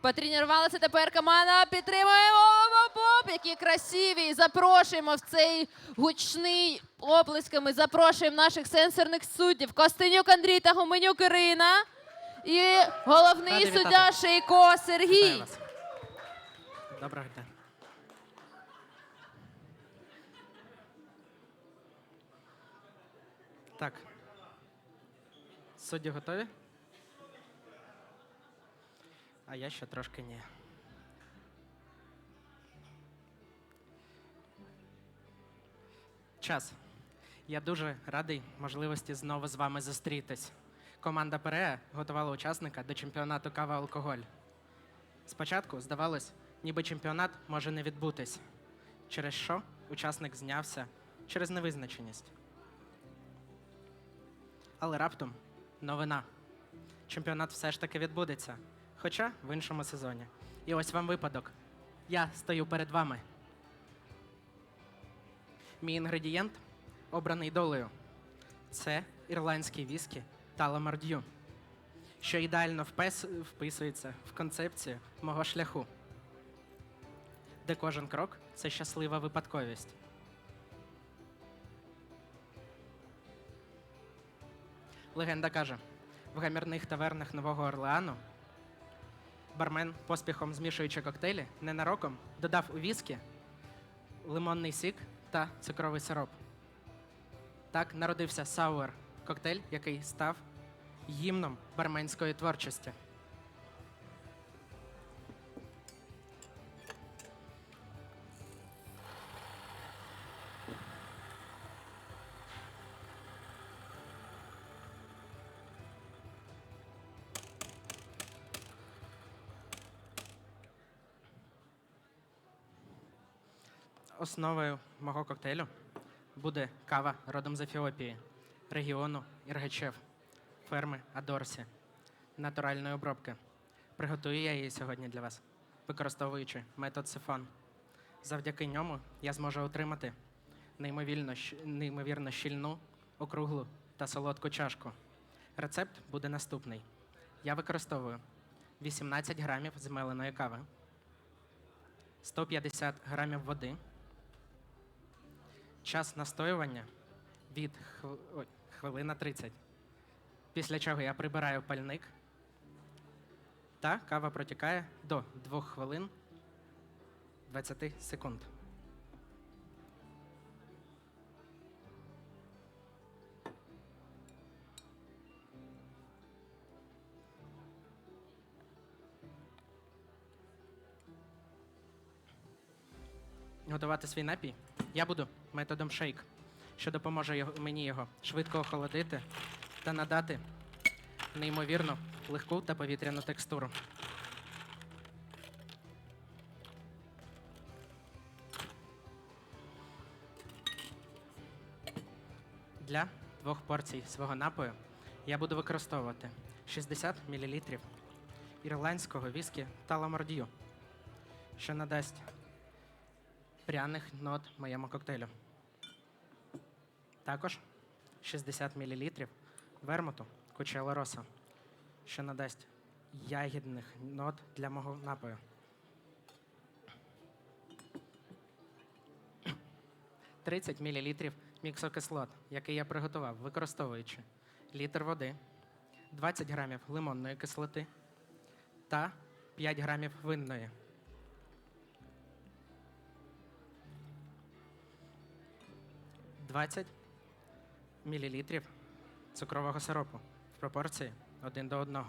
Потренувалася тепер команда. Підтримуємо Оп-оп-оп, які красиві. Запрошуємо в цей гучний оплесками. Запрошуємо наших сенсорних суддів Костенюк Андрій та Гуменюк Ірина. І головний вітати. суддя Шейко Сергій. Доброго дня. Так. Судді готові? А я ще трошки ні. Час. Я дуже радий можливості знову з вами зустрітись. Команда ПРЕ готувала учасника до чемпіонату кава алкоголь. Спочатку здавалось, ніби чемпіонат може не відбутись, через що учасник знявся через невизначеність. Але раптом новина. Чемпіонат все ж таки відбудеться, хоча в іншому сезоні. І ось вам випадок. Я стою перед вами. Мій інгредієнт обраний долею. Це ірландський віскі та ламардю що ідеально впис- вписується в концепцію мого шляху, де кожен крок це щаслива випадковість. Легенда каже: в гамірних тавернах Нового Орлеану бармен, поспіхом змішуючи коктейлі, ненароком додав у віскі лимонний сік та цукровий сироп. Так народився сауер коктейль, який став гімном барменської творчості. Основою мого коктейлю буде кава родом з Ефіопії, регіону Іргачев, ферми Адорсі, натуральної обробки. Приготую я її сьогодні для вас, використовуючи метод сифон. Завдяки ньому я зможу отримати неймовірно, неймовірно щільну, округлу та солодку чашку. Рецепт буде наступний. Я використовую 18 грамів змеленої кави, 150 грамів води, час настоювання від хв... Ой, хвилина 30. Після чого я прибираю пальник та кава протікає до 2 хвилин 20 секунд. Готувати свій напій я буду методом шейк, що допоможе мені його швидко охолодити та надати неймовірно легку та повітряну текстуру. Для двох порцій свого напою я буду використовувати 60 мл ірландського віскі та ламардію, що надасть пряних нот моєму коктейлю. Також 60 мл вермуту Кучело Роса, що надасть ягідних нот для мого напою. Тридцять мл міксокислот, який я приготував, використовуючи літр води, 20 грамів лимонної кислоти та 5 грамів винної. Двадцять мілілітрів цукрового сиропу в пропорції 1 до 1.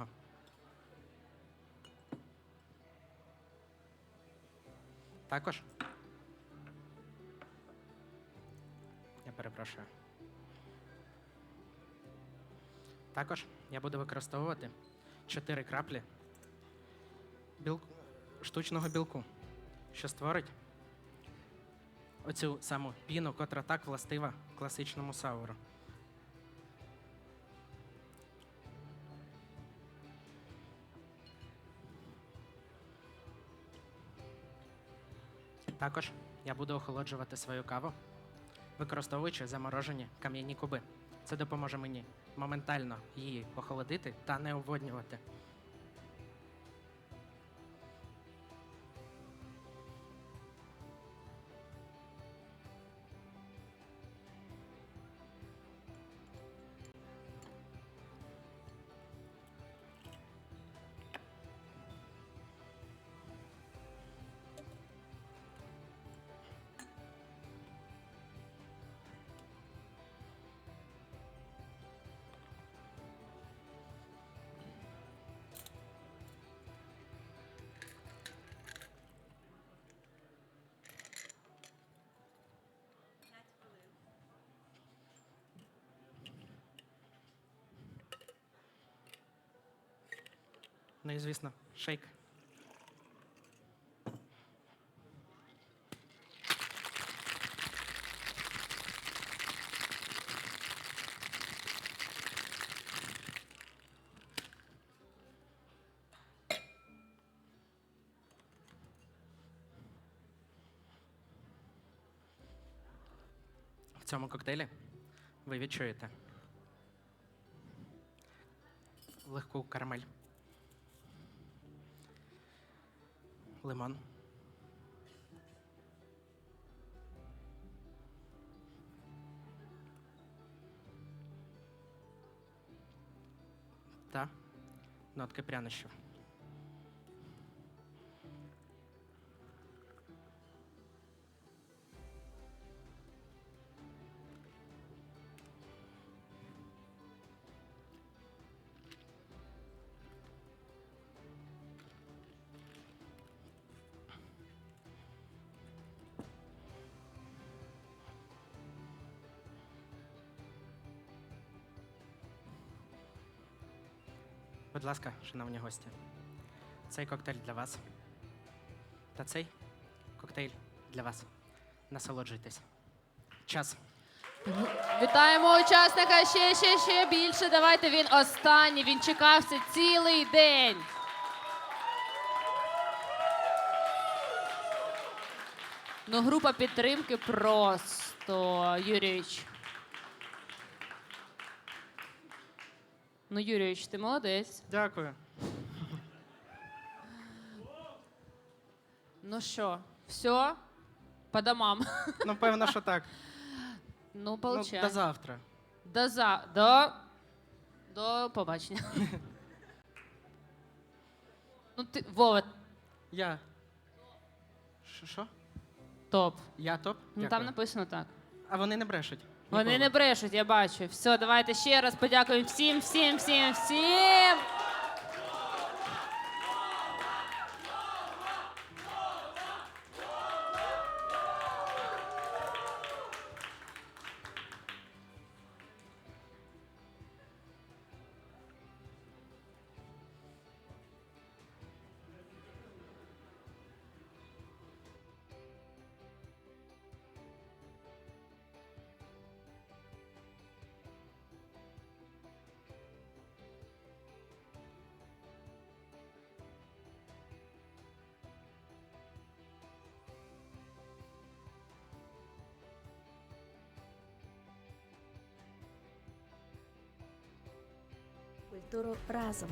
Також я перепрошую. Також я буду використовувати 4 краплі біл... штучного білку, що створить оцю саму піну, котра так властива класичному сауру. Також я буду охолоджувати свою каву, використовуючи заморожені кам'яні куби. Це допоможе мені моментально її охолодити та не оводнювати. І звісно, шейк. В цьому коктейлі ви відчуєте легку карамель, Лиман. та нотка прянощів. Будь ласка, шановні гості, цей коктейль для вас. Та цей коктейль для вас. Насолоджуйтесь. Час. Вітаємо учасника ще, ще, ще більше. Давайте він останній. Він чекався цілий день. Ну, група підтримки просто, Юрійович. Ну, Юрійович, ти молодець. Дякую. Ну що, все? По домам. Ну, певно, що так. Ну, Ну, получай. до завтра. До за... До... До побачення. ну, ти... Вова, Я. Що? Що? топ. Я топ? Ну, там написано так. А вони не брешуть. Вони не брешуть, я бачу. Все, давайте ще раз подякуємо всім, всім, всім, всім. Культуру разом.